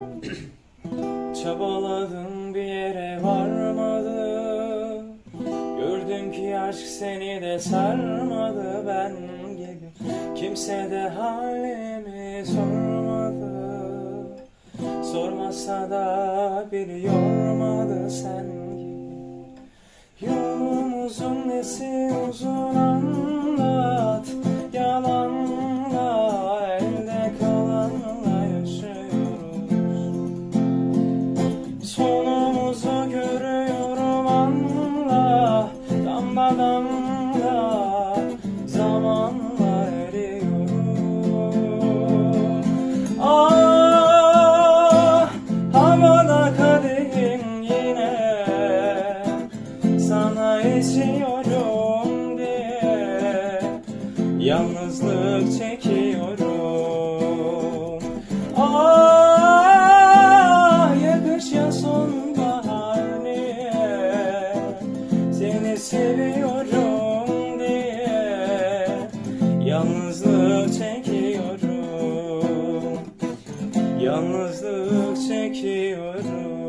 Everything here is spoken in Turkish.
Çabaladım bir yere varmadı. Gördüm ki aşk seni de sarmadı. Ben gibi kimse de halimi sormadı. Sormasa da biri yormadı. Sen gibi Yolumuzun nesi uzun Damla damla zamanla eriyorum Ah havada kadehim yine. Sana esiyorum diye Yalnızlık çekiyorum. Ah yakış ya sonbahar niye? Seni seviyorum Yalnızlık çekiyorum. Yalnızlık çekiyorum.